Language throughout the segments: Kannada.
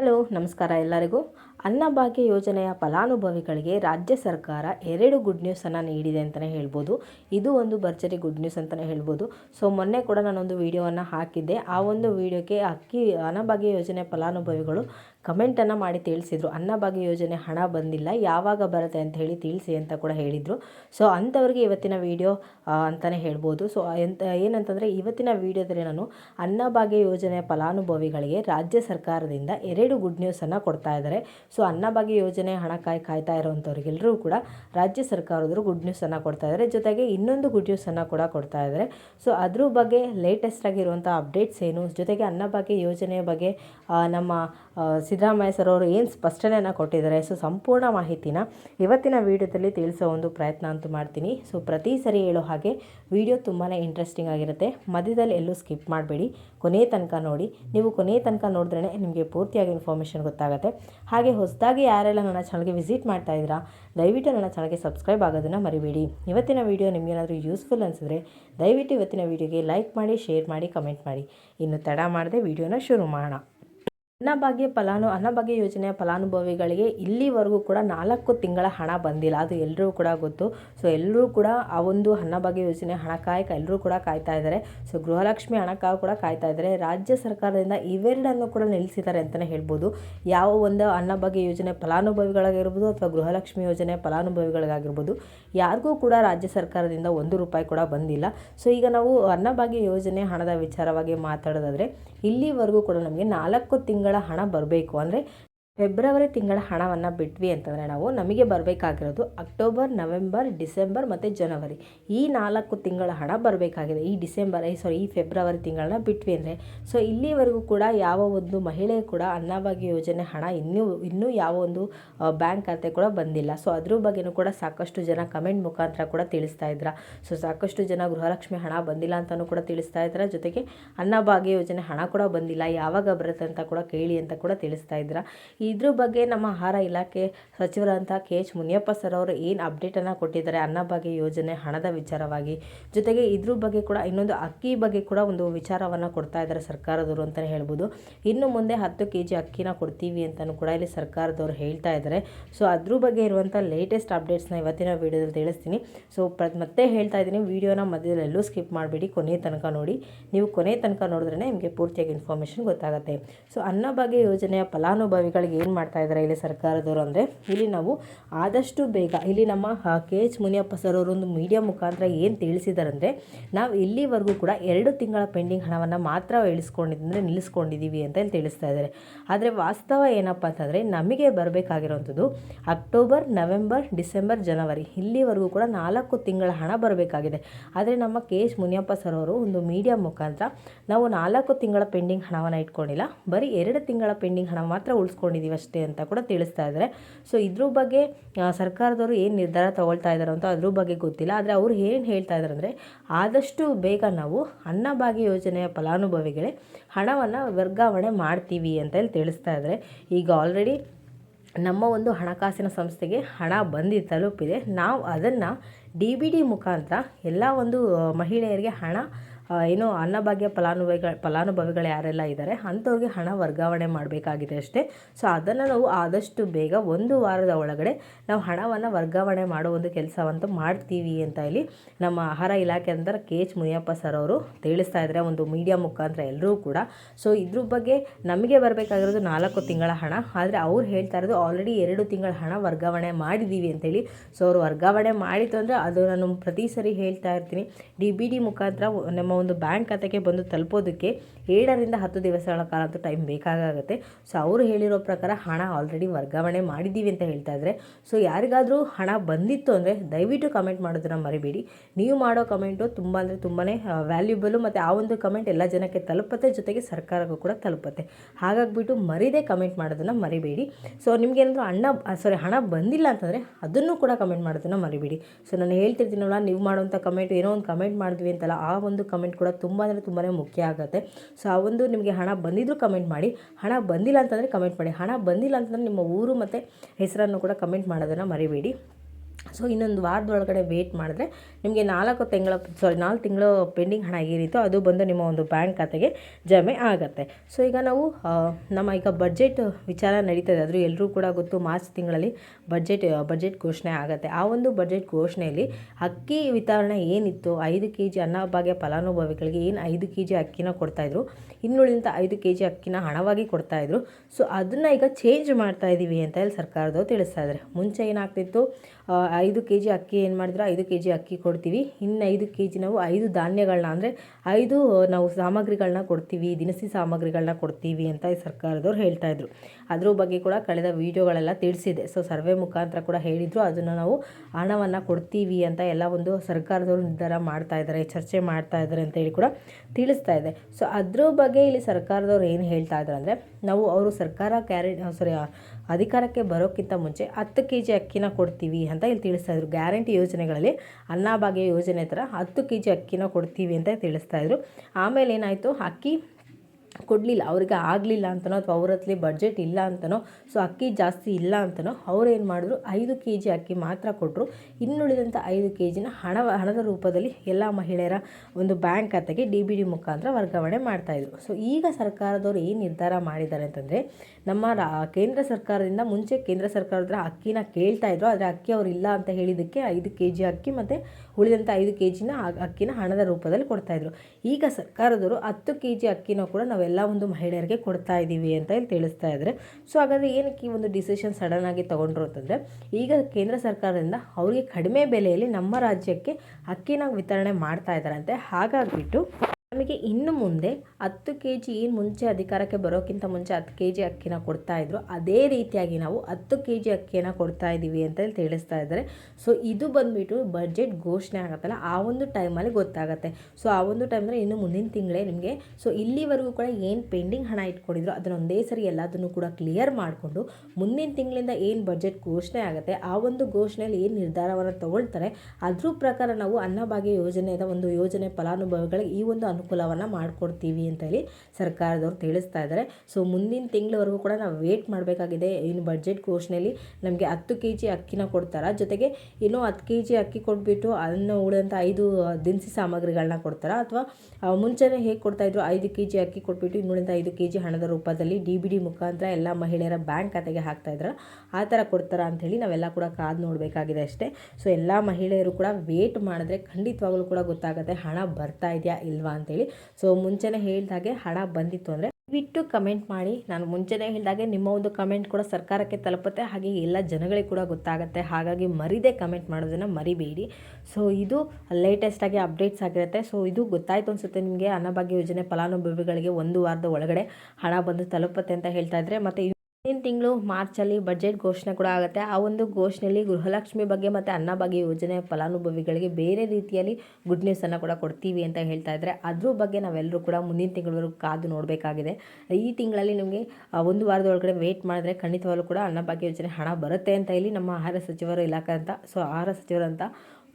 ಹಲೋ, ನಮಸ್ಕಾರ ಎಲ್ಲರಿಗೂ. ಅನ್ನಭಾಗ್ಯ ಯೋಜನೆಯ ಫಲಾನುಭವಿಗಳಿಗೆ ರಾಜ್ಯ ಸರ್ಕಾರ ಎರಡು ಗುಡ್ ನ್ಯೂಸನ್ನು ನೀಡಿದೆ ಅಂತಲೇ ಹೇಳ್ಬೋದು. ಇದು ಒಂದು ಭರ್ಜರಿ ಗುಡ್ ನ್ಯೂಸ್ ಅಂತಲೇ ಹೇಳ್ಬೋದು. ಸೊ ಮೊನ್ನೆ ಕೂಡ ನಾನೊಂದು ವಿಡಿಯೋವನ್ನು ಹಾಕಿದ್ದೆ. ಆ ಒಂದು ವಿಡಿಯೋಕ್ಕೆ ಅಕ್ಕಿ ಅನ್ನಭಾಗ್ಯ ಯೋಜನೆ ಫಲಾನುಭವಿಗಳು ಕಮೆಂಟನ್ನು ಮಾಡಿ ತಿಳಿಸಿದರು. ಅನ್ನಭಾಗ್ಯ ಯೋಜನೆ ಹಣ ಬಂದಿಲ್ಲ, ಯಾವಾಗ ಬರುತ್ತೆ ಅಂತ ಹೇಳಿ ತಿಳಿಸಿ ಅಂತ ಕೂಡ ಹೇಳಿದರು. ಸೊ ಅಂಥವ್ರಿಗೆ ಇವತ್ತಿನ ವಿಡಿಯೋ ಅಂತಲೇ ಹೇಳ್ಬೋದು. ಸೊ ಎಂತ, ಏನಂತಂದರೆ ಇವತ್ತಿನ ವಿಡಿಯೋದಲ್ಲಿ ನಾನು ಅನ್ನಭಾಗ್ಯ ಯೋಜನೆಯ ಫಲಾನುಭವಿಗಳಿಗೆ ರಾಜ್ಯ ಸರ್ಕಾರದಿಂದ ಎರಡು ಗುಡ್ ನ್ಯೂಸನ್ನು ಕೊಡ್ತಾ ಇದ್ದಾರೆ. ಸೊ ಅನ್ನಭಾಗ್ಯ ಯೋಜನೆ ಹಣ ಕಾಯಿ, ಕಾಯ್ತಾ ಇರೋವಂಥವ್ರಿಗೆಲ್ಲರೂ ಕೂಡ ರಾಜ್ಯ ಸರ್ಕಾರದವರು ಗುಡ್ ನ್ಯೂಸನ್ನು ಕೊಡ್ತಾ ಇದ್ದಾರೆ. ಜೊತೆಗೆ ಇನ್ನೊಂದು ಗುಡ್ ನ್ಯೂಸನ್ನು ಕೂಡ ಕೊಡ್ತಾ ಇದ್ದಾರೆ. ಸೊ ಅದ್ರ ಬಗ್ಗೆ ಲೇಟೆಸ್ಟ್ ಆಗಿರುವಂಥ ಅಪ್ಡೇಟ್ಸ್ ಏನು? ಜೊತೆಗೆ ಅನ್ನಭಾಗ್ಯ ಯೋಜನೆಯ ಬಗ್ಗೆ ನಮ್ಮ ಸಿದ್ದರಾಮಯ್ಯ ಸರ್ ಅವರು ಏನು ಸ್ಪಷ್ಟನೆಯನ್ನು ಕೊಟ್ಟಿದ್ದಾರೆ. ಸೊ, ಸಂಪೂರ್ಣ ಮಾಹಿತಿನ ಇವತ್ತಿನ ವಿಡಿಯೋದಲ್ಲಿ ತಿಳಿಸೋ ಒಂದು ಪ್ರಯತ್ನ ಅಂತೂ ಮಾಡ್ತೀನಿ. ಸೊ, ಪ್ರತಿ ಸರಿ ಹೇಳೋ ಹಾಗೆ ವಿಡಿಯೋ ತುಂಬಾ ಇಂಟ್ರೆಸ್ಟಿಂಗ್ ಆಗಿರುತ್ತೆ. ಮಧ್ಯದಲ್ಲಿ ಎಲ್ಲೂ ಸ್ಕಿಪ್ ಮಾಡಬೇಡಿ. ಕೊನೆಯ ತನಕ ನೋಡಿ. ನೀವು ಕೊನೆಯ ತನಕ ನೋಡಿದ್ರೇ ನಿಮಗೆ ಪೂರ್ತಿಯಾಗಿ ಇನ್ಫಾರ್ಮೇಷನ್ ಗೊತ್ತಾಗುತ್ತೆ. ಹಾಗೆ ಹೊಸದಾಗಿ ಯಾರೆಲ್ಲ ನನ್ನ ಚಾನಲ್ಗೆ ವಿಸಿಟ್ ಮಾಡ್ತಾ ಇದ್ದೀರಾ, ದಯವಿಟ್ಟು ನನ್ನ ಚಾನಲ್ಗೆ ಸಬ್ಸ್ಕ್ರೈಬ್ ಆಗೋದನ್ನು ಮರಿಬೇಡಿ. ಇವತ್ತಿನ ವಿಡಿಯೋ ನಿಮಗೇನಾದರೂ ಯೂಸ್ಫುಲ್ ಅನಿಸಿದ್ರೆ ದಯವಿಟ್ಟು ಇವತ್ತಿನ ವಿಡಿಯೋಗೆ ಲೈಕ್ ಮಾಡಿ ಶೇರ್ ಮಾಡಿ ಕಮೆಂಟ್ ಮಾಡಿ. ಇನ್ನು ತಡ ಮಾಡದೆ ವಿಡಿಯೋನ ಶುರು ಮಾಡೋಣ. ಅನ್ನಭಾಗ್ಯ ಫಲಾನು ಅನ್ನಭಾಗ್ಯ ಯೋಜನೆಯ ಫಲಾನುಭವಿಗಳಿಗೆ ಇಲ್ಲಿವರೆಗೂ ಕೂಡ ನಾಲ್ಕು ತಿಂಗಳ ಹಣ ಬಂದಿಲ್ಲ. ಅದು ಎಲ್ಲರೂ ಕೂಡ ಗೊತ್ತು. ಸೊ ಎಲ್ಲರೂ ಕೂಡ ಆ ಒಂದು ಅನ್ನಭಾಗ್ಯ ಯೋಜನೆ ಹಣ ಕಾಯಕ ಎಲ್ಲರೂ ಕೂಡ ಕಾಯ್ತಾ ಇದ್ದಾರೆ. ಸೊ ಗೃಹಲಕ್ಷ್ಮಿ ಹಣಕ್ಕಾಗಿ ಕೂಡ ಕಾಯ್ತಾ ಇದ್ದಾರೆ. ರಾಜ್ಯ ಸರ್ಕಾರದಿಂದ ಇವೆರಡನ್ನು ಕೂಡ ನಿಲ್ಲಿಸಿದ್ದಾರೆ ಅಂತಲೇ ಹೇಳ್ಬೋದು. ಯಾವ ಒಂದು ಅನ್ನಭಾಗ್ಯ ಯೋಜನೆ ಫಲಾನುಭವಿಗಳಾಗಿರ್ಬೋದು ಅಥವಾ ಗೃಹಲಕ್ಷ್ಮಿ ಯೋಜನೆ ಫಲಾನುಭವಿಗಳಿಗಾಗಿರ್ಬೋದು, ಯಾರಿಗೂ ಕೂಡ ರಾಜ್ಯ ಸರ್ಕಾರದಿಂದ ಒಂದು ರೂಪಾಯಿ ಕೂಡ ಬಂದಿಲ್ಲ. ಸೊ ಈಗ ನಾವು ಅನ್ನಭಾಗ್ಯ ಯೋಜನೆ ಹಣದ ವಿಚಾರವಾಗಿ ಮಾತಾಡೋದಾದರೆ, ಇಲ್ಲಿವರೆಗೂ ಕೂಡ ನಮಗೆ ನಾಲ್ಕು ತಿಂಗಳ ಹಣ ಬರಬೇಕು. ಅಂದರೆ ಫೆಬ್ರವರಿ ತಿಂಗಳ ಹಣವನ್ನು ಬಿಟ್ವಿ ಅಂತಂದರೆ ನಾವು ನಮಗೆ ಬರಬೇಕಾಗಿರೋದು ಅಕ್ಟೋಬರ್, ನವೆಂಬರ್, ಡಿಸೆಂಬರ್ ಮತ್ತು ಜನವರಿ. ಈ ನಾಲ್ಕು ತಿಂಗಳ ಹಣ ಬರಬೇಕಾಗಿದೆ. ಈ ಡಿಸೆಂಬರ್ ಐ ಸಾರಿ ಈ ಫೆಬ್ರವರಿ ತಿಂಗಳನ್ನ ಬಿಟ್ವಿ ಅಂದರೆ. ಸೊ ಇಲ್ಲಿವರೆಗೂ ಕೂಡ ಯಾವ ಒಂದು ಮಹಿಳೆ ಕೂಡ ಅನ್ನಭಾಗ್ಯ ಯೋಜನೆ ಹಣ ಇನ್ನೂ ಇನ್ನೂ ಯಾವ ಒಂದು ಬ್ಯಾಂಕ್ ಖಾತೆ ಕೂಡ ಬಂದಿಲ್ಲ. ಸೊ ಅದ್ರ ಬಗ್ಗೆಯೂ ಕೂಡ ಸಾಕಷ್ಟು ಜನ ಕಮೆಂಟ್ ಮುಖಾಂತರ ಕೂಡ ತಿಳಿಸ್ತಾ ಇದ್ರ. ಸೊ ಸಾಕಷ್ಟು ಜನ ಗೃಹಲಕ್ಷ್ಮಿ ಹಣ ಬಂದಿಲ್ಲ ಅಂತಲೂ ಕೂಡ ತಿಳಿಸ್ತಾ ಇದ್ದಾರೆ ಜೊತೆಗೆ ಅನ್ನಭಾಗ್ಯ ಯೋಜನೆ ಹಣ ಕೂಡ ಬಂದಿಲ್ಲ. ಯಾವಾಗ ಬರುತ್ತೆ ಅಂತ ಕೂಡ ಕೇಳಿ ಅಂತ ಕೂಡ ತಿಳಿಸ್ತಾ ಇದ್ರ. ಇದ್ರ ಬಗ್ಗೆ ನಮ್ಮ ಆಹಾರ ಇಲಾಖೆ ಸಚಿವರಂಥ ಕೆ ಎಚ್ ಮುನಿಯಪ್ಪ ಸರ್ ಅವರು ಏನು ಅಪ್ಡೇಟನ್ನು ಕೊಟ್ಟಿದ್ದಾರೆ ಅನ್ನಭಾಗ್ಯ ಯೋಜನೆ, ಹಣದ ವಿಚಾರವಾಗಿ. ಜೊತೆಗೆ ಇದ್ರ ಬಗ್ಗೆ ಕೂಡ ಇನ್ನೊಂದು ಅಕ್ಕಿ ಬಗ್ಗೆ ಕೂಡ ಒಂದು ವಿಚಾರವನ್ನು ಕೊಡ್ತಾ ಇದ್ದಾರೆ ಸರ್ಕಾರದವರು ಅಂತಲೇ ಹೇಳ್ಬೋದು. ಇನ್ನು ಮುಂದೆ ಹತ್ತು ಕೆ ಜಿ ಅಕ್ಕಿನ ಕೊಡ್ತೀವಿ ಅಂತಲೂ ಕೂಡ ಇಲ್ಲಿ ಸರ್ಕಾರದವರು ಹೇಳ್ತಾ ಇದ್ದಾರೆ. ಸೊ ಅದ್ರ ಬಗ್ಗೆ ಇರುವಂಥ ಲೇಟೆಸ್ಟ್ ಅಪ್ಡೇಟ್ಸ್ನ ಇವತ್ತಿನ ವಿಡಿಯೋದಲ್ಲಿ ತಿಳಿಸ್ತೀನಿ. ಸೊ ಪ್ರ ಮತ್ತೆ ಹೇಳ್ತಾ ಇದ್ದೀನಿ, ವಿಡಿಯೋನ ಮಧ್ಯದಲ್ಲಿ ಎಲ್ಲೂ ಸ್ಕಿಪ್ ಮಾಡಬೇಡಿ ಕೊನೆಯ ತನಕ ನೋಡಿ. ನೀವು ಕೊನೆ ತನಕ ನೋಡಿದ್ರೆ ನಿಮಗೆ ಪೂರ್ತಿಯಾಗಿ ಇನ್ಫಾರ್ಮೇಷನ್ ಗೊತ್ತಾಗುತ್ತೆ. ಸೊ ಅನ್ನಭಾಗ್ಯ ಯೋಜನೆಯ ಫಲಾನುಭವಿಗಳಿಗೆ ಏನು ಮಾಡ್ತಾ ಇದ್ದಾರೆ ಇಲ್ಲಿ ಸರ್ಕಾರದವರು ಅಂದರೆ, ಇಲ್ಲಿ ನಾವು ಆದಷ್ಟು ಬೇಗ ಇಲ್ಲಿ ನಮ್ಮ ಕೆ ಎಚ್ ಮುನಿಯಪ್ಪ ಸರ್ ಅವರೊಂದು ಮೀಡಿಯಾ ಮುಖಾಂತರ ಏನು ತಿಳಿಸಿದಾರಂದರೆ, ನಾವು ಇಲ್ಲಿವರೆಗೂ ಕೂಡ ಎರಡು ತಿಂಗಳ ಪೆಂಡಿಂಗ್ ಹಣವನ್ನು ಮಾತ್ರ ಇಳಿಸ್ಕೊಂಡಿದ್ದರೆ ನಿಲ್ಲಿಸ್ಕೊಂಡಿದ್ದೀವಿ ಅಂತ ಇಲ್ಲಿ ತಿಳಿಸ್ತಾ ಇದ್ದಾರೆ. ಆದರೆ ವಾಸ್ತವ ಏನಪ್ಪ ಅಂತಂದರೆ ನಮಗೆ ಬರಬೇಕಾಗಿರುವಂಥದ್ದು ಅಕ್ಟೋಬರ್, ನವೆಂಬರ್, ಡಿಸೆಂಬರ್, ಜನವರಿ ಇಲ್ಲಿವರೆಗೂ ಕೂಡ ನಾಲ್ಕು ತಿಂಗಳ ಹಣ ಬರಬೇಕಾಗಿದೆ. ಆದರೆ ನಮ್ಮ ಕೆ ಎಚ್ ಮುನಿಯಪ್ಪ ಸರ್ ಅವರು ಒಂದು ಮೀಡಿಯಾ ಮುಖಾಂತರ ನಾವು ನಾಲ್ಕು ತಿಂಗಳ ಪೆಂಡಿಂಗ್ ಹಣವನ್ನು ಇಟ್ಕೊಂಡಿಲ್ಲ, ಬರೀ ಎರಡು ತಿಂಗಳ ಪೆಂಡಿಂಗ್ ಹಣ ಮಾತ್ರ ಉಳಿಸ್ಕೊಂಡಿದ್ದೀವಿ ಅಷ್ಟೇ ಅಂತ ಕೂಡ ತಿಳಿಸ್ತಾ ಇದ್ದಾರೆ ಸೊ ಇದ್ರ ಬಗ್ಗೆ ಸರ್ಕಾರದವರು ಏನು ನಿರ್ಧಾರ ತಗೊಳ್ತಾ ಇದ್ದಾರೆ ಅಂತ ಅದ್ರ ಬಗ್ಗೆ ಗೊತ್ತಿಲ್ಲ. ಆದರೆ ಅವರು ಏನು ಹೇಳ್ತಾ ಇದ್ದಾರೆ ಅಂದರೆ, ಆದಷ್ಟು ಬೇಗ ನಾವು ಅನ್ನಭಾಗ್ಯ ಯೋಜನೆಯ ಫಲಾನುಭವಿಗಳೇ ಹಣವನ್ನು ವರ್ಗಾವಣೆ ಮಾಡ್ತೀವಿ ಅಂತ ಹೇಳಿ ತಿಳಿಸ್ತಾ ಇದ್ದಾರೆ ಈಗ ಆಲ್ರೆಡಿ ನಮ್ಮ ಒಂದು ಹಣಕಾಸಿನ ಸಂಸ್ಥೆಗೆ ಹಣ ಬಂದು ತಲುಪಿದೆ. ನಾವು ಅದನ್ನು ಡಿ ಬಿ ಡಿ ಮುಖಾಂತರ ಎಲ್ಲ ಒಂದು ಮಹಿಳೆಯರಿಗೆ ಹಣ ಏನು ಅನ್ನಭಾಗ್ಯ ಫಲಾನುಭವಿಗಳ ಫಲಾನುಭವಿಗಳು ಯಾರೆಲ್ಲ ಇದ್ದಾರೆ ಅಂಥವ್ರಿಗೆ ಹಣ ವರ್ಗಾವಣೆ ಮಾಡಬೇಕಾಗಿದೆ ಅಷ್ಟೇ. ಸೊ ಅದನ್ನು ನಾವು ಆದಷ್ಟು ಬೇಗ ಒಂದು ವಾರದ ಒಳಗಡೆ ನಾವು ಹಣವನ್ನು ವರ್ಗಾವಣೆ ಮಾಡೋ ಒಂದು ಕೆಲಸವಂತೂ ಮಾಡ್ತೀವಿ ಅಂತ ಇಲ್ಲಿ ನಮ್ಮ ಆಹಾರ ಇಲಾಖೆ ಅಂತ ಕೆ ಎಚ್ ಮುನಿಯಪ್ಪ ಸರ್ ಅವರು ತಿಳಿಸ್ತಾ ಇದ್ದಾರೆ ಒಂದು ಮೀಡಿಯಾ ಮುಖಾಂತರ ಎಲ್ಲರೂ ಕೂಡ. ಸೊ ಇದ್ರ ಬಗ್ಗೆ ನಮಗೆ ಬರಬೇಕಾಗಿರೋದು ನಾಲ್ಕು ತಿಂಗಳ ಹಣ. ಆದರೆ ಅವ್ರು ಹೇಳ್ತಾ ಇರೋದು ಆಲ್ರೆಡಿ ಎರಡು ತಿಂಗಳ ಹಣ ವರ್ಗಾವಣೆ ಮಾಡಿದ್ದೀವಿ ಅಂತೇಳಿ ಸೊ ಅವರು ವರ್ಗಾವಣೆ ಮಾಡಿತು ಅಂದರೆ ಅದು ನಾನು ಪ್ರತಿ ಸರಿ ಹೇಳ್ತಾ ಇರ್ತೀನಿ. ಡಿ ಬಿ ಡಿ ಮುಖಾಂತರ ನಮ್ಮ ಒಂದು ಬ್ಯಾಂಕ್ ಖಾತೆಗೆ ಬಂದು ತಲುಪೋದಕ್ಕೆ ಏಳರಿಂದ ಹತ್ತು ದಿವಸಗಳ ಕಾಲ ಅಂತೂ ಟೈಮ್ ಬೇಕಾಗುತ್ತೆ. ಸೊ ಅವರು ಹೇಳಿರೋ ಪ್ರಕಾರ ಹಣ ಆಲ್ರೆಡಿ ವರ್ಗಾವಣೆ ಮಾಡಿದ್ದೀವಿ ಅಂತ ಹೇಳ್ತಾ ಇದ್ದಾರೆ ಸೊ ಯಾರಿಗಾದರೂ ಹಣ ಬಂದಿತ್ತು ಅಂದರೆ ದಯವಿಟ್ಟು ಕಮೆಂಟ್ ಮಾಡೋದನ್ನು ಮರಿಬೇಡಿ. ನೀವು ಮಾಡೋ ಕಮೆಂಟು ತುಂಬ ಅಂದರೆ ತುಂಬಾ ವ್ಯಾಲ್ಯೂಬಲು ಮತ್ತು ಆ ಒಂದು ಕಮೆಂಟ್ ಎಲ್ಲ ಜನಕ್ಕೆ ತಲುಪುತ್ತೆ, ಜೊತೆಗೆ ಸರ್ಕಾರಕ್ಕೂ ಕೂಡ ತಲುಪುತ್ತೆ. ಹಾಗಾಗಿಬಿಟ್ಟು ಮರಿದೇ ಕಮೆಂಟ್ ಮಾಡೋದನ್ನು ಮರಿಬೇಡಿ. ಸೊ ನಿಮಗೇನಾದರೂ ಹಣ ಸಾರಿ ಹಣ ಬಂದಿಲ್ಲ ಅಂತಂದರೆ ಅದನ್ನು ಕೂಡ ಕಮೆಂಟ್ ಮಾಡೋದನ್ನು ಮರಿಬೇಡಿ. ಸೊ ನಾನು ಹೇಳ್ತಿರ್ತೀನಲ್ಲ, ನೀವು ಮಾಡುವಂಥ ಕಮೆಂಟ್ ಏನೋ ಒಂದು ಕಮೆಂಟ್ ಮಾಡಿದ್ವಿ ಅಂತಲ್ಲ, ಆ ಒಂದು ಕಮೆಂಟ್ ಕೂಡ ತುಂಬ ಅಂದರೆ ತುಂಬಾ ಮುಖ್ಯ ಆಗುತ್ತೆ. ಸೊ ಆ ಒಂದು ನಿಮಗೆ ಹಣ ಬಂದಿದ್ದರೂ ಕಮೆಂಟ್ ಮಾಡಿ. ಹಣ ಬಂದಿಲ್ಲ ಅಂತಂದರೆ ಕಮೆಂಟ್ ಮಾಡಿ. ಹಣ ಬಂದಿಲ್ಲ ಅಂತಂದರೆ ನಿಮ್ಮ ಊರು ಮತ್ತು ಹೆಸರನ್ನು ಕೂಡ ಕಮೆಂಟ್ ಮಾಡೋದನ್ನು ಮರಿಬೇಡಿ. ಸೊ ಇನ್ನೊಂದು ವಾರದೊಳಗಡೆ ವೇಟ್ ಮಾಡಿದ್ರೆ ನಿಮಗೆ ನಾಲ್ಕು ತಿಂಗಳ ಸಾರಿ ನಾಲ್ಕು ತಿಂಗಳು ಪೆಂಡಿಂಗ್ ಹಣ ಏನಿತ್ತು ಅದು ಬಂದು ನಿಮ್ಮ ಒಂದು ಬ್ಯಾಂಕ್ ಖಾತೆಗೆ ಜಮೆ ಆಗುತ್ತೆ. ಸೊ ಈಗ ನಾವು ನಮ್ಮ ಈಗ ಬಜೆಟ್ ವಿಚಾರ ನಡೀತದೆ ಆದರೂ ಎಲ್ಲರೂ ಕೂಡ ಗೊತ್ತು ಮಾರ್ಚ್ ತಿಂಗಳಲ್ಲಿ ಬಜೆಟ್ ಬಜೆಟ್ ಘೋಷಣೆ ಆಗುತ್ತೆ. ಆ ಒಂದು ಬಜೆಟ್ ಘೋಷಣೆಯಲ್ಲಿ ಅಕ್ಕಿ ವಿತರಣೆ ಏನಿತ್ತು? ಐದು ಕೆ ಜಿ ಅನ್ನಭಾಗ್ಯ ಫಲಾನುಭವಿಗಳಿಗೆ ಏನು ಐದು ಕೆ ಜಿ ಅಕ್ಕಿನ ಕೊಡ್ತಾಯಿದ್ರು ಇನ್ನುಳಿದಂಥ ಐದು ಕೆ ಜಿ ಅಕ್ಕಿನ ಹಣವಾಗಿ ಕೊಡ್ತಾಯಿದ್ರು ಸೊ ಅದನ್ನು ಈಗ ಚೇಂಜ್ ಮಾಡ್ತಾ ಇದ್ದೀವಿ ಅಂತ ಹೇಳಿ ಸರ್ಕಾರದವ್ರು ತಿಳಿಸ್ತಾ ಇದ್ದಾರೆ ಮುಂಚೆ ಏನಾಗ್ತಿತ್ತು? ಐದು ಕೆ ಜಿ ಅಕ್ಕಿ ಏನು ಮಾಡಿದ್ರು ಐದು ಕೆ ಜಿ ಅಕ್ಕಿ ಕೊಡ್ತೀವಿ. ಇನ್ನು ಐದು ಕೆ ಜಿ ನಾವು ಐದು ಧಾನ್ಯಗಳನ್ನ ಅಂದರೆ ಐದು ನಾವು ಸಾಮಗ್ರಿಗಳನ್ನ ಕೊಡ್ತೀವಿ, ದಿನಸಿ ಸಾಮಗ್ರಿಗಳನ್ನ ಕೊಡ್ತೀವಿ ಅಂತ ಈ ಸರ್ಕಾರದವ್ರು ಹೇಳ್ತಾ ಇದ್ರು. ಅದ್ರ ಬಗ್ಗೆ ಕೂಡ ಕಳೆದ ವೀಡಿಯೋಗಳೆಲ್ಲ ತಿಳಿಸಿದೆ. ಸೊ ಸರ್ವೆ ಮುಖಾಂತರ ಕೂಡ ಹೇಳಿದರು. ಅದನ್ನು ನಾವು ಹಣವನ್ನು ಕೊಡ್ತೀವಿ ಅಂತ ಎಲ್ಲ ಒಂದು ಸರ್ಕಾರದವರು ನಿರ್ಧಾರ ಮಾಡ್ತಾ ಇದ್ದಾರೆ ಚರ್ಚೆ ಮಾಡ್ತಾ ಇದ್ದಾರೆ ಅಂತ ಹೇಳಿ ಕೂಡ ತಿಳಿಸ್ತಾ ಇದೆ. ಸೊ ಅದ್ರ ಬಗ್ಗೆ ಇಲ್ಲಿ ಸರ್ಕಾರದವ್ರು ಏನು ಹೇಳ್ತಾ ಇದ್ದಾರೆ ಅಂದರೆ ನಾವು ಅವರು ಸರ್ಕಾರ ಕ್ಯಾರಿ ಸಾರಿ ಅಧಿಕಾರಕ್ಕೆ ಬರೋಕ್ಕಿಂತ ಮುಂಚೆ ಹತ್ತು ಕೆ ಜಿ ಅಕ್ಕಿನ ಕೊಡ್ತೀವಿ ಅಂತ ಇಲ್ಲಿ ತಿಳಿಸ್ತಾ ಇದ್ರು. ಗ್ಯಾರಂಟಿ ಯೋಜನೆಗಳಲ್ಲಿ ಅನ್ನಭಾಗ್ಯ ಯೋಜನೆ ಥರ ಹತ್ತು ಕೆ ಜಿ ಅಕ್ಕಿನ ಕೊಡ್ತೀವಿ ಅಂತ ತಿಳಿಸ್ತಾ ಇದ್ರು. ಆಮೇಲೆ ಏನಾಯಿತು? ಅಕ್ಕಿ ಕೊಡಲಿಲ್ಲ. ಅವ್ರಿಗೆ ಆಗಲಿಲ್ಲ ಅಂತನೋ ಅಥವಾ ಅವ್ರ ಹತ್ರ ಬಡ್ಜೆಟ್ ಇಲ್ಲ ಅಂತನೋ, ಸೊ ಅಕ್ಕಿ ಜಾಸ್ತಿ ಇಲ್ಲ ಅಂತನೋ, ಅವ್ರು ಏನು ಮಾಡಿದ್ರು, ಐದು ಕೆ ಜಿ ಅಕ್ಕಿ ಮಾತ್ರ ಕೊಟ್ಟರು ಇನ್ನುಳಿದಂಥ ಐದು ಕೆ ಜಿನ ಹಣ, ಹಣದ ರೂಪದಲ್ಲಿ ಎಲ್ಲ ಮಹಿಳೆಯರ ಒಂದು ಬ್ಯಾಂಕ್ ಖಾತೆಗೆ ಡಿ ಬಿ ಡಿ ಮುಖಾಂತರ ವರ್ಗಾವಣೆ ಮಾಡ್ತಾಯಿದ್ರು ಸೊ ಈಗ ಸರ್ಕಾರದವರು ಏನು ನಿರ್ಧಾರ ಮಾಡಿದ್ದಾರೆ ಅಂತಂದರೆ, ನಮ್ಮ ರಾ, ಕೇಂದ್ರ ಸರ್ಕಾರದಿಂದ ಮುಂಚೆ ಕೇಂದ್ರ ಸರ್ಕಾರದ ಅಕ್ಕಿನ ಕೇಳ್ತಾ ಇದ್ರು, ಆದರೆ ಅಕ್ಕಿ ಅವರು ಇಲ್ಲ ಅಂತ ಹೇಳಿದ್ದಕ್ಕೆ ಐದು ಕೆ ಜಿ ಅಕ್ಕಿ ಮತ್ತು ಉಳಿದಂಥ ಐದು ಕೆ ಜಿನ ಅಕ್ಕಿನ ಹಣದ ರೂಪದಲ್ಲಿ ಕೊಡ್ತಾಯಿದ್ರು ಈಗ ಸರ್ಕಾರದವರು ಹತ್ತು ಕೆ ಜಿ ಅಕ್ಕಿನೂ ಕೂಡ ನಾವೆಲ್ಲ ಒಂದು ಮಹಿಳೆಯರಿಗೆ ಕೊಡ್ತಾ ಇದ್ದೀವಿ ಅಂತ ಇಲ್ಲಿ ತಿಳಿಸ್ತಾ ಇದ್ದಾರೆ. ಸೊ ಹಾಗಾದರೆ ಏನಕ್ಕೆ ಈ ಒಂದು ಡಿಸಿಷನ್ ಸಡನ್ ಆಗಿ ತೊಗೊಂಡ್ರು ಅಂತಂದರೆ, ಈಗ ಕೇಂದ್ರ ಸರ್ಕಾರದಿಂದ ಅವರಿಗೆ ಕಡಿಮೆ ಬೆಲೆಯಲ್ಲಿ ನಮ್ಮ ರಾಜ್ಯಕ್ಕೆ ಅಕ್ಕಿನ ವಿತರಣೆ ಮಾಡ್ತಾ ಇದ್ದಾರಂತೆ. ಹಾಗಾಗಿಬಿಟ್ಟು ನಮಗೆ ಇನ್ನು ಮುಂದೆ ಹತ್ತು ಕೆ ಜಿ ಏನು ಮುಂಚೆ ಅಧಿಕಾರಕ್ಕೆ ಬರೋಕ್ಕಿಂತ ಮುಂಚೆ ಹತ್ತು ಕೆ ಜಿ ಅಕ್ಕಿನ ಕೊಡ್ತಾ ಇದ್ರು, ಅದೇ ರೀತಿಯಾಗಿ ನಾವು ಹತ್ತು ಕೆ ಜಿ ಅಕ್ಕಿಯನ್ನು ಕೊಡ್ತಾ ಇದ್ದೀವಿ ಅಂತ ಹೇಳಿ ತಿಳಿಸ್ತಾ ಇದ್ದಾರೆ. ಸೊ ಇದು ಬಂದುಬಿಟ್ಟು ಬಜೆಟ್ ಘೋಷಣೆ ಆಗುತ್ತಲ್ಲ, ಆ ಒಂದು ಟೈಮಲ್ಲಿ ಗೊತ್ತಾಗುತ್ತೆ. ಸೊ ಆ ಒಂದು ಟೈಮ್ ಅಂದರೆ ಇನ್ನು ಮುಂದಿನ ತಿಂಗಳೇ ನಿಮಗೆ. ಸೊ ಇಲ್ಲಿವರೆಗೂ ಕೂಡ ಏನು ಪೆಂಡಿಂಗ್ ಹಣ ಇಟ್ಕೊಂಡಿದ್ರು, ಅದನ್ನ ಒಂದೇ ಸರಿ ಎಲ್ಲದನ್ನು ಕೂಡ ಕ್ಲಿಯರ್ ಮಾಡಿಕೊಂಡು ಮುಂದಿನ ತಿಂಗಳಿಂದ ಏನು ಬಜೆಟ್ ಘೋಷಣೆ ಆಗುತ್ತೆ, ಆ ಒಂದು ಘೋಷಣೆಯಲ್ಲಿ ಏನು ನಿರ್ಧಾರವನ್ನು ತಗೊಳ್ತಾರೆ, ಅದ್ರ ಪ್ರಕಾರ ನಾವು ಅನ್ನಭಾಗ್ಯ ಯೋಜನೆಯ ಒಂದು ಯೋಜನೆ ಫಲಾನುಭವಿಗಳಿಗೆ ಈ ಒಂದು ಅನುಕೂಲವನ್ನು ಮಾಡಿಕೊಡ್ತೀವಿ ಅಂತೇಳಿ ಸರ್ಕಾರದವ್ರು ತಿಳಿಸ್ತಾ ಇದ್ದಾರೆ ಸೊ ಮುಂದಿನ ತಿಂಗಳವರೆಗೂ ಕೂಡ ನಾವು ವೇಟ್ ಮಾಡಬೇಕಾಗಿದೆ. ಇನ್ನು ಬಡ್ಜೆಟ್ ಘೋಷಣೆಯಲ್ಲಿ ನಮಗೆ ಹತ್ತು ಕೆ ಜಿ ಅಕ್ಕಿನ ಕೊಡ್ತಾರೆ. ಜೊತೆಗೆ ಇನ್ನೂ ಹತ್ತು ಕೆ ಜಿ ಅಕ್ಕಿ ಕೊಟ್ಬಿಟ್ಟು ಅದನ್ನು ಉಳಿದಂಥ ಐದು ದಿನಸಿ ಸಾಮಗ್ರಿಗಳನ್ನ ಕೊಡ್ತಾರಾ. ಅಥವಾ ಮುಂಚೆನೇ ಹೇಗೆ ಕೊಡ್ತಾಯಿದ್ರು ಐದು ಕೆ ಜಿ ಅಕ್ಕಿ ಕೊಟ್ಬಿಟ್ಟು ಇನ್ನುಳಿದಂಥ ಐದು ಕೆ ಜಿ ಹಣದ ರೂಪದಲ್ಲಿ ಡಿ ಬಿ ಡಿ ಮುಖಾಂತರ ಎಲ್ಲ ಮಹಿಳೆಯರ ಬ್ಯಾಂಕ್ ಖಾತೆಗೆ ಹಾಕ್ತಾ ಇದ್ರ. ಆ ಥರ ಕೊಡ್ತಾರಾ ಅಂಥೇಳಿ ನಾವೆಲ್ಲ ಕೂಡ ಕಾದು ನೋಡಬೇಕಾಗಿದೆ ಅಷ್ಟೇ. ಸೊ ಎಲ್ಲ ಮಹಿಳೆಯರು ಕೂಡ ವೇಟ್ ಮಾಡಿದ್ರೆ ಖಂಡಿತವಾಗಲೂ ಕೂಡ ಗೊತ್ತಾಗುತ್ತೆ ಹಣ ಬರ್ತಾ ಇದೆಯಾ ಇಲ್ವಾ ಅಂತೇಳಿ. ಸೊ ಮುಂಚೆನೇ ಹೇಳಿದಾಗೆ ಹಣ ಬಂದಿತ್ತು ಅಂದರೆ ಬಿಟ್ಟು ಕಮೆಂಟ್ ಮಾಡಿ. ನಾನು ಮುಂಚೆನೇ ಹೇಳಿದಾಗೆ ನಿಮ್ಮ ಒಂದು ಕಮೆಂಟ್ ಕೂಡ ಸರ್ಕಾರಕ್ಕೆ ತಲುಪುತ್ತೆ. ಹಾಗೆ ಎಲ್ಲ ಜನಗಳಿಗೆ ಕೂಡ ಗೊತ್ತಾಗುತ್ತೆ. ಹಾಗಾಗಿ ಮರಿದೇ ಕಮೆಂಟ್ ಮಾಡೋದನ್ನು ಮರಿಬೇಡಿ. ಸೊ ಇದು ಲೇಟೆಸ್ಟಾಗಿ ಅಪ್ಡೇಟ್ಸ್ ಆಗಿರುತ್ತೆ. ಸೊ ಇದು ಗೊತ್ತಾಯ್ತು ಅನಿಸುತ್ತೆ ನಿಮಗೆ. ಅನ್ನಭಾಗ್ಯ ಯೋಜನೆ ಫಲಾನುಭವಿಗಳಿಗೆ ಒಂದು ವಾರದ ಒಳಗಡೆ ಹಣ ಬಂದು ತಲುಪುತ್ತೆ ಅಂತ ಹೇಳ್ತಾ ಇದ್ರೆ. ಮತ್ತು ಮುಂದಿನ ತಿಂಗಳು ಮಾರ್ಚಲ್ಲಿ ಬಜೆಟ್ ಘೋಷಣೆ ಕೂಡ ಆಗುತ್ತೆ. ಆ ಒಂದು ಘೋಷಣೆಯಲ್ಲಿ ಗೃಹಲಕ್ಷ್ಮಿ ಬಗ್ಗೆ ಮತ್ತು ಅನ್ನಭಾಗ್ಯ ಯೋಜನೆ ಫಲಾನುಭವಿಗಳಿಗೆ ಬೇರೆ ರೀತಿಯಲ್ಲಿ ಗುಡ್ ನ್ಯೂಸನ್ನು ಕೂಡ ಕೊಡ್ತೀವಿ ಅಂತ ಹೇಳ್ತಾ ಇದ್ದಾರೆ ಅದ್ರ ಬಗ್ಗೆ ನಾವೆಲ್ಲರೂ ಕೂಡ ಮುಂದಿನ ತಿಂಗಳವರೆಗೂ ಕಾದು ನೋಡಬೇಕಾಗಿದೆ. ಈ ತಿಂಗಳಲ್ಲಿ ನಿಮಗೆ ಒಂದು ವಾರದ ಒಳಗಡೆ ವೇಟ್ ಮಾಡಿದ್ರೆ ಖಂಡಿತವಾಗಲೂ ಕೂಡ ಅನ್ನಭಾಗ್ಯ ಯೋಜನೆ ಹಣ ಬರುತ್ತೆ ಅಂತ ಇಲ್ಲಿ ನಮ್ಮ ಆಹಾರ ಸಚಿವರು ಇಲಾಖೆ ಅಂತ, ಸೊ, ಆಹಾರ ಸಚಿವರಂತ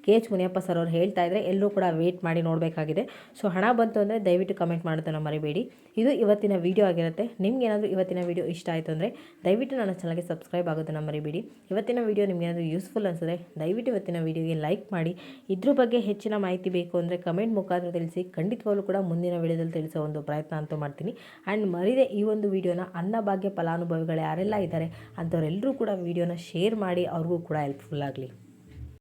ಕೆ ಎಚ್ ಮುನಿಯಪ್ಪ ಸರ್ ಅವ್ರು ಹೇಳ್ತಾ ಇದ್ದಾರೆ ಎಲ್ಲರೂ ಕೂಡ ವೇಟ್ ಮಾಡಿ ನೋಡಬೇಕಾಗಿದೆ. ಸೊ ಹಣ ಬಂತು ಅಂದರೆ ದಯವಿಟ್ಟು ಕಮೆಂಟ್ ಮಾಡೋದನ್ನು ಮರಿಬೇಡಿ. ಇದು ಇವತ್ತಿನ ವೀಡಿಯೋ ಆಗಿರುತ್ತೆ. ನಿಮ್ಗೇನಾದರೂ ಇವತ್ತಿನ ವೀಡಿಯೋ ಇಷ್ಟ ಆಯಿತು ಅಂದರೆ ದಯವಿಟ್ಟು ನನ್ನ ಚಾನಲ್ಗೆ ಸಬ್ಸ್ಕ್ರೈಬ್ ಆಗೋದನ್ನು ಮರಿಬೇಡಿ. ಇವತ್ತಿನ ವೀಡಿಯೋ ನಿಮಗೇನಾದರೂ ಯೂಸ್ಫುಲ್ ಅನಿಸಿದ್ರೆ ದಯವಿಟ್ಟು ಇವತ್ತಿನ ವಿಡಿಯೋಗೆ ಲೈಕ್ ಮಾಡಿ. ಇದ್ರ ಬಗ್ಗೆ ಹೆಚ್ಚಿನ ಮಾಹಿತಿ ಬೇಕು ಅಂದರೆ ಕಮೆಂಟ್ ಮುಖಾಂತರ ತಿಳಿಸಿ. ಖಂಡಿತವಾಗಲೂ ಕೂಡ ಮುಂದಿನ ವಿಡಿಯೋದಲ್ಲಿ ತಿಳಿಸೋ ಒಂದು ಪ್ರಯತ್ನ ಅಂತೂ ಮಾಡ್ತೀನಿ. ಆ್ಯಂಡ್ ಮರಿದೆ ಈ ಒಂದು ವಿಡಿಯೋನ ಅನ್ನಭಾಗ್ಯ ಫಲಾನುಭವಿಗಳು ಯಾರೆಲ್ಲ ಇದ್ದಾರೆ, ಅಂಥವರೆಲ್ಲರೂ ಕೂಡ ವಿಡಿಯೋನ ಶೇರ್ ಮಾಡಿ. ಅವ್ರಿಗೂ ಕೂಡ ಹೆಲ್ಪ್ಫುಲ್ ಆಗಲಿ.